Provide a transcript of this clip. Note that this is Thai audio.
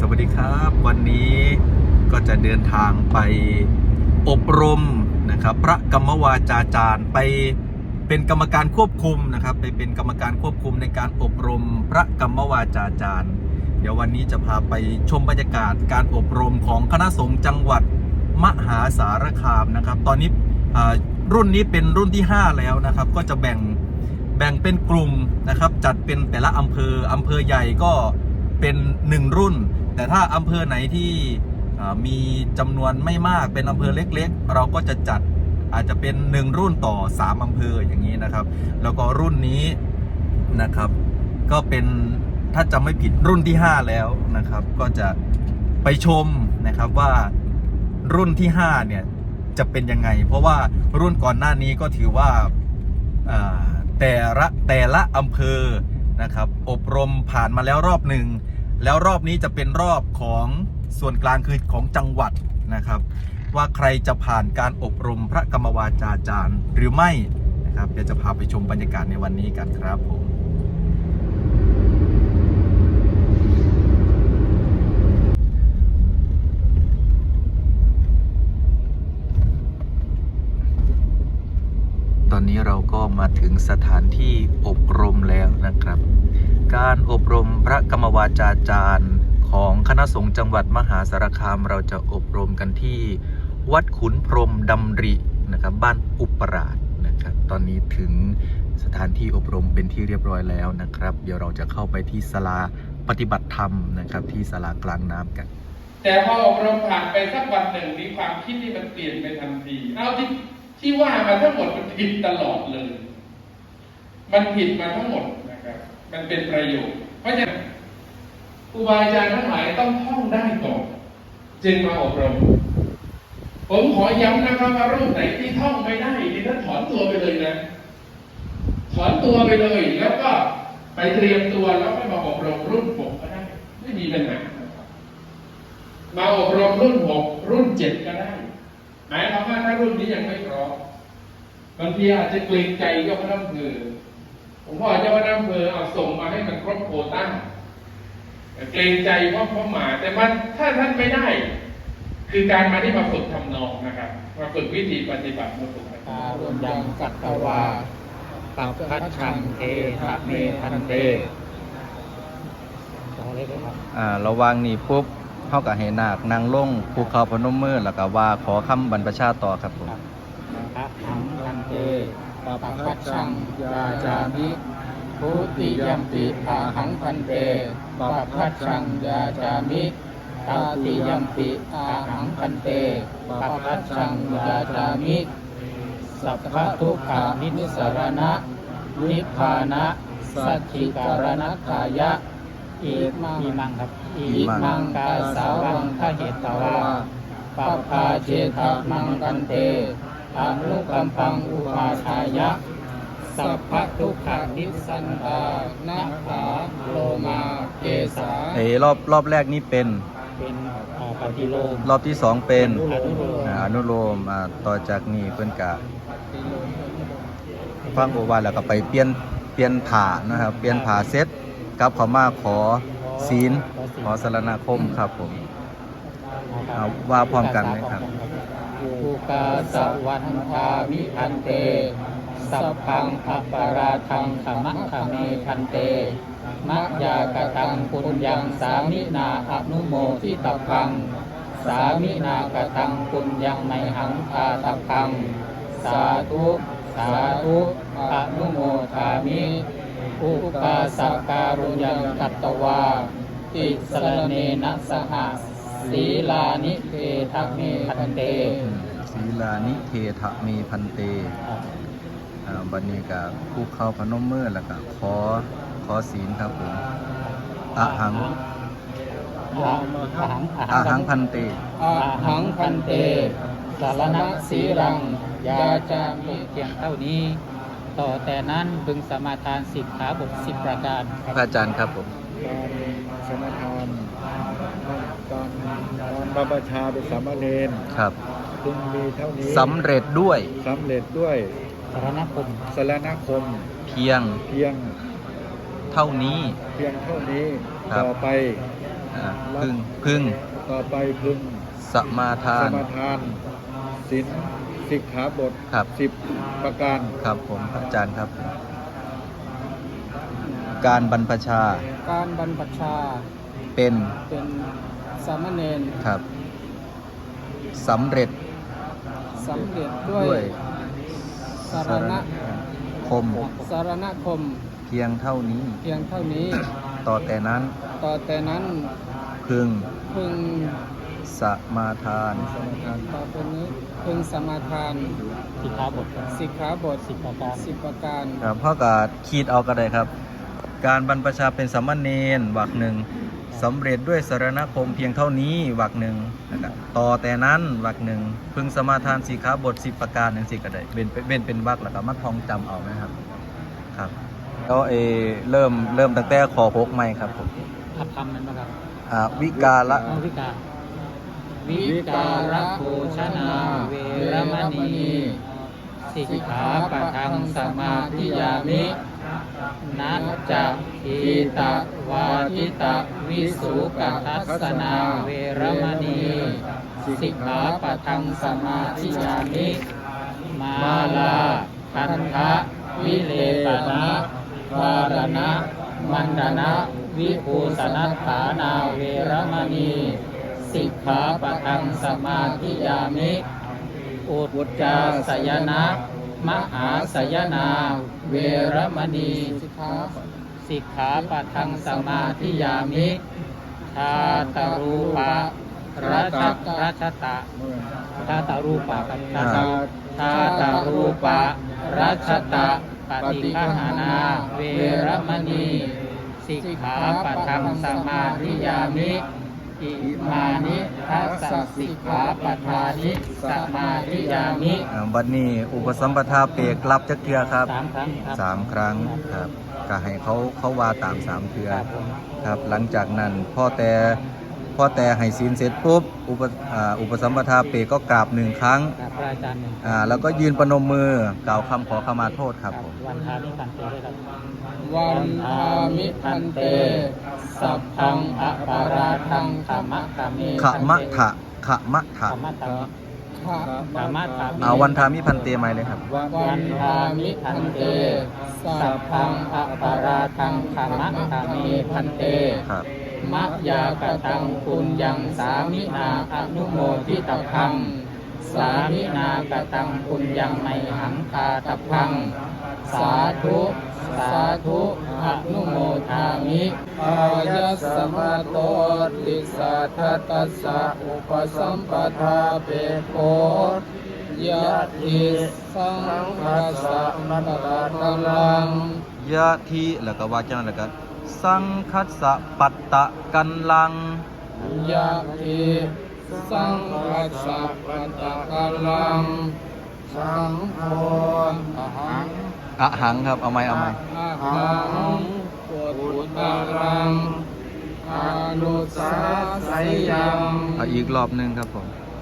สวัสดีครับ วันนี้ก็จะเดินทางไปอบรมนะครับ พระกรรมวาจาจารย์ไปเป็นกรรมการควบคุมนะครับ ไปเป็นกรรมการควบคุมในการอบรม พระกรรมวาจาจารย์ เดี๋ยววันนี้จะพาไปชมบรรยากาศการอบรมของคณะสงฆ์จังหวัดมหาสารคามนะครับ ตอนนี้รุ่นนี้เป็นรุ่นที่ 5 แล้วนะครับ ก็จะแบ่งแบ่งเป็นกลุ่มนะครับ จัดเป็นแต่ละอำเภออำเภอใหญ่ก็เป็น 1 รุ่น แต่ถ้าอำเภอไหนที่มีจำนวนไม่มากเป็นอำเภอเล็กๆ เราก็จะจัดอาจจะเป็น 1 รุ่นต่อ 3อำเภออย่างนี้นะครับ แล้วก็รุ่นนี้นะครับ ก็เป็นถ้าจำไม่ผิดรุ่นที่ 5 แล้วนะครับ ก็จะไปชมนะครับว่ารุ่นที่ 5 เนี่ย จะเป็นยังไง เพราะว่ารุ่นก่อนหน้านี้ก็ถือว่าแต่ละแต่ละอำเภอนะครับ อบรมผ่านมาแล้วรอบหนึ่ง แล้วรอบนี้จะเป็นรอบของส่วนกลางคือของจังหวัดนะครับ ว่าใครจะผ่านการอบรมพระกรรมวาจาจารย์หรือไม่นะครับเดี๋ยวจะพาไปชมบรรยากาศในวันนี้กันครับผม ต อนนี้เราก็มาถึงสถานที่อบรมแล้วนะครับ การอบรมพระกรรมวาจาจารย์ของคณะสงฆ์จังหวัดมหาสารคามเราจะอบรมกันที่ วัดขุนพรมดำรินะครับบ้านอุปราชนะครับ ตอนนี้ถึงสถานที่อบรมเป็นที่เรียบร้อยแล้วนะครับ เดี๋ยวเราจะเข้าไปที่ศาลาปฏิบัติธรรมนะครับ ที่ศาลากลางน้ำกันแต่พออบรมผ่านไปสักวันหนึ่งมีความคิดที่มันเปลี่ยนไปทันทีเอาที่ ที่ว่ามาทั้งหมดมันผิดตลอดเลย มันผิดมาทั้งหมดนะครับ มันเป็นประโยชน์ เพราะฉะนั้นครูบาอาจารย์ทั้งหลายต้องท่องได้ก่อนจึงมาอบรม ผมขอย้ำนะครับว่ารูปไหนที่ท่องไม่ได้ที่ท่านถอนตัวไปเลยนะ ถอนตัวไปเลย แล้วก็ไปเตรียมตัวแล้วก็มาอบรมรุ่นผมก็ได้ ไม่มีปัญหามาอบรมรุ่นหกรุ่นเจ็ดก็ได้ หมายความว่าถ้ารุ่นนี้ยังไม่พร้อมบางทีอาจจะเกรงใจเจ้าคณะอำเภอผมพ่อเจ้าคณะอำเภอเอาส่งมาให้มันครบโควต้าเกรงใจเพราะเพราะหมา แต่มันถ้าท่านไม่ได้ คือการมาที่มาฝึกทำนองนะครับ มาฝึกวิธีปฏิบัติมาฝึกปฏิบัอาติรุณยังสัตตวาปัปพัชชังเททะเมทันเตต่อเลยครับอ่าระหวังนี่ปุ๊บ เข้ากับเฮนาคนางลงภูเขาพนมมือแล้วก็ว่าขอคำบรรพชาต่อครับผมพระหังทันเตปัปพัชชังยาจามิพุติยัมปิอาหังพันเตปัปพัชชังยาจามิตาติยัมปิอาหังพันเตปัปพัชชังยาจามิสัพพะทุกขานิสรณะนิพพานะสัจจิการณกายะ อีมังอีมังครับอีมังกาสาวังทเหตวาปัปพาเจตมังกันเตอนุกัมปังอุปาทายะ สัพพะทุกขานิสันตานาคาโลมาเกสาเอรอบรอบแรกนี่เป็นเป็นอ่าปฏิโลมรอบที่สองเป็นอนุโลมอ่าอนุโลมอ่าต่อจากนี้เพิ่นกะฟังโอวาทแล้วก็ไปเปลี่ยนเปลี่ยนผ่านะครับ เปลี่ยนผ่าเซ็ต กลับเขามาขอศีลขอสรณคมครับผมเอาว่าพร้อมกันไหมครับภูกาสวันทามิพันเต สัพพังอัปปาราทังขมังคเมพันเตมะยากตังปุญญังสามินาอนุโมทิตพัง สามินากตังปุญญังไมหังทาตพัง สาธุ สาธุอนุโมทามิ อุปกาสการุยังกัตตวา ติสรเนนะสหศีลานิเททักเมพันเตศีลานิเทถะมีพันเตอ่าบันนี้กับผู้เข้าพนมมือแล้วก็ขอขอศีลครับผมอะหังอาหังอะหังพันเตอาหังพันเต สารณะสีรัง ยาจามิเพียงเท่านี้ ต่อแต่นั้นพึงสมาทานสิกขาบทสิบประการพระอาจารย์ครับผมการสมทานตอนตอนบรรพชาเป็นสามเณรครับจึงมีเท่านี้สำเร็จด้วยสำเร็จด้วยสารณคมสรณคม เพียงเพียงเท่านี้ เพียงเท่านี้ครับ ต่อไปอ่าพึ่งพึ่งต่อไปพึงสมาทาสน มาทาน ศีลสิกขาบทครับ สิบประการ ครับผมพระอาจารย์ครับ การบรรพชาการบรรพชาเป็นเป็นสามเณรครับสำเร็จสำเร็จด้ด้ววยยสารณะคม สารณคมเพียงเท่านี้ เพียงเท่านี้ ต่อแต่นั้นต่อแต่นั้นพึงพึง สมาทาน ต่อไปนี้พึงสมาทานสิกขาบทสิกขาบทสิบประการสิบประการครับพ่อก็คิดเอาก็ได้ครับ การบรรพชาเป็นสามเณรวรรคหนึ่งสำเร็จด้วยสารณคมเพียงเท่านี้วรรคหนึ่งนะครับต่อแต่นั้นวรรคหนึ่งพึงสมาทานสีขาบทสิบประการหนึ่งสิก็ได้เป็นเป็นเป็นเป็นวรรคแล้วก็มาท่องจำเอานะครับครับแล้วเออเริ่มเริ่มตั้งแต่ขอหกไม่ครับผมทับคำนั้นนะครับอ่าวิกาละวิกา วิการะโภชนาเวรมณีสิกขาปะทังสมาธิยามิ นัจจะทีตะวาทิตะวิสุกทัสสนาเวรมณีสิกขาปะทังสมาธิยามิ มาลาคันทะวิเลปนะวารณะ มันดนะ วิภูสนัฐานาเวรมณี สิกขาปะทังสมาธิยามิ อุจจาสยนะมหาสยนา เวรมณีสิกขาปะทังสมาธิยามิชาตรูปะรัชรัชตะชาตารูปะกัชาตชาตารูปะรัชตะปฏิฆานา เวรมณี สิกขาปะทังสมาธิยามิ อิมานิทัสสะสิกขาปะทานิสมาธิยามิอ่าวันนี้อุปสัมปทาเปกรับจักเทือครับสามครั้งครับสามครั้งครับก็ให้เขาเขาว่าตามสามเทือครับผมครับหลังจากนั้นพ่อแต่ พ่อแต่ให้ศีลเสร็จปุ๊บอุปอ่าอุปสัมปทาเปก็กราบหนึ่งครั้งครับพระอาจารย์หนึ่งอ่าแล้วก็ยืนประนมมือกล่าวคำขอขมาโทษครับผมวันทามิพันเตด้วยครับวันทามิพันเต สัพพังอปาราทังขมะขมิขะมะทะขะมะทะขมะทะขมะทะอ่าวันทามิพันเตไหมเลยครับ วันทามิพันเต สัพพังอปาราทังขมะขมิพันเตครับ มะยากตังคุณยังสามินาอนุโมทิตพัง สามินากตังคุณยังไมหังคาตพัง สาธุสาธุอนุโมทามิอายะสมะโตติสัทธตัสสะอุปสัมปทาเปโกยะติสังคัสสะนัตตะลังยะทิแล้วก็ว่าจังแล้วก็ สังคัสสะปัตตะกันลังยะติสังคัสสะปัตตะกะลัง สังโฆอะหังอะหังครับเอาไหมเอาไหมอะหังปุถุตารังอนุสาสยังเอาอีกรอบหนึงครับผม